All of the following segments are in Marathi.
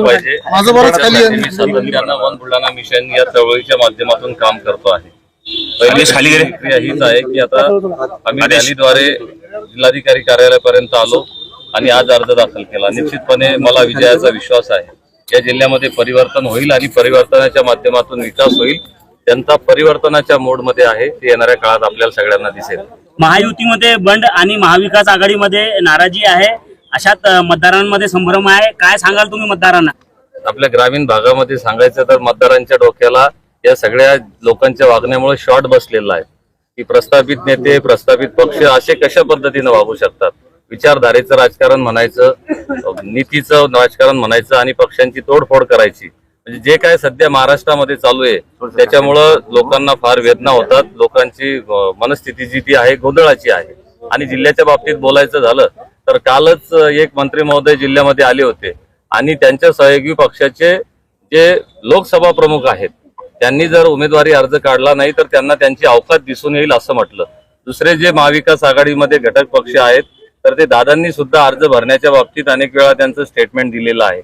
पाहिजे वन बुलढाणा मिशन या चळवळीच्या माध्यमातून काम करतो आहे. आदेश खाली. पहिली प्रक्रिया हीच आहे की आता आम्ही रॅलीद्वारे जिल्हाधिकारी कार्यालयापर्यंत आलो आणि आज अर्ज दाखल केला. निश्चितपणे मला विजयाचा विश्वास आहे. या जिल्ह्यामध्ये परिवर्तन होईल आणि परिवर्तनाच्या माध्यमातून विकास होईल. जनता परिवर्तनाच्या मोडमध्ये आहे. ते येणाऱ्या काळात आपल्याला सगळ्यांना दिसेल. महायुतीमध्ये बंड आणि महाविकास आघाडीमध्ये नाराजी आहे. अशात मतदारांमध्ये संभ्रम आहे. काय सांगाल तुम्ही मतदारांना? आपल्या ग्रामीण भागामध्ये सांगायचं तर मतदारांच्या डोक्याला या सगळ्या लोकांच्या वागण्यामुळे शॉर्ट बसलेला आहे. की प्रस्थापित नेते प्रस्थापित पक्ष असे कशा पद्धतीने वागू शकतात? विचारधारेचं राजकारण म्हणायचं नीतीचं राजकारण म्हणायचं आणि पक्षांची तोडफोड करायची. म्हणजे जे काय सध्या महाराष्ट्रामध्ये चालू आहे त्याच्यामुळं लोकांना फार वेदना होतात. लोकांची मनस्थिती जी ती आहे गोंधळाची आहे. आणि जिल्ह्याच्या बाबतीत बोलायचं झालं तर कालच एक मंत्री महोदय जिल्ह्यामध्ये आले होते. आणि त्यांच्या सहयोगी पक्षाचे जे लोकसभा प्रमुख आहेत त्यांनी जर उमेदवारी अर्ज काढला नाही तर त्यांना त्यांची अवकात दिसून येईल असं म्हटलं. दुसरे जे महाविकास आघाडीमध्ये घटक पक्ष आहेत तर ते दादांनी सुद्धा अर्ज भरण्याच्या बाबतीत अनेक वेळा त्यांचं स्टेटमेंट दिलेलं आहे.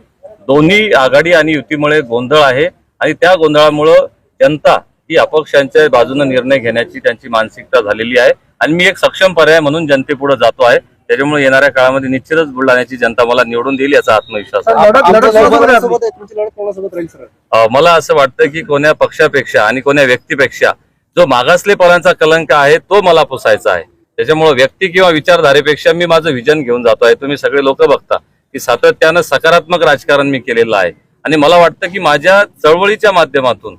दोन्ही आघाडी आणि युतीमुळे गोंधळ आहे आणि त्या गोंधळामुळं जनता ही अपक्षांच्या बाजूने निर्णय घेण्याची त्यांची मानसिकता झालेली आहे. आणि मी एक सक्षम पर्याय म्हणून जनतेपुढे जातो आहे. त्याच्यामुळे येणाऱ्या काळामध्ये निश्चितच बुलढाण्याची जनता मला निवडून देईल याचा आत्मविश्वास आहे. अ, मला असं वाटतं की कोण्या पक्षापेक्षा आणि कोण्या व्यक्तीपेक्षा जो मागासलेपणाचा कलंक आहे तो मला पुसायचा आहे. त्याच्यामुळे व्यक्ती किंवा विचारधारेपेक्षा मी माझं विजन घेऊन जातो आहे. तुम्ही सगळे लोक बघता की सातत्यानं सकारात्मक राजकारण मी केलेलं आहे. आणि मला वाटतं की माझ्या चळवळीच्या माध्यमातून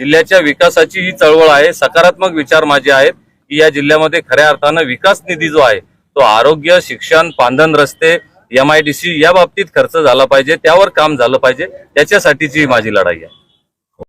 जिल्ह्याच्या विकासाची ही चळवळ आहे. सकारात्मक विचार माझे आहेत की या जिल्ह्यामध्ये खऱ्या अर्थानं विकास निधी जो आहे तो आरोग्य शिक्षण पांधन रस्ते एम आय डी सी या बाबतीत खर्च झाला पाहिजे त्यावर काम झालं पाहिजे त्याच्यासाठीची माझी लढाई आहे.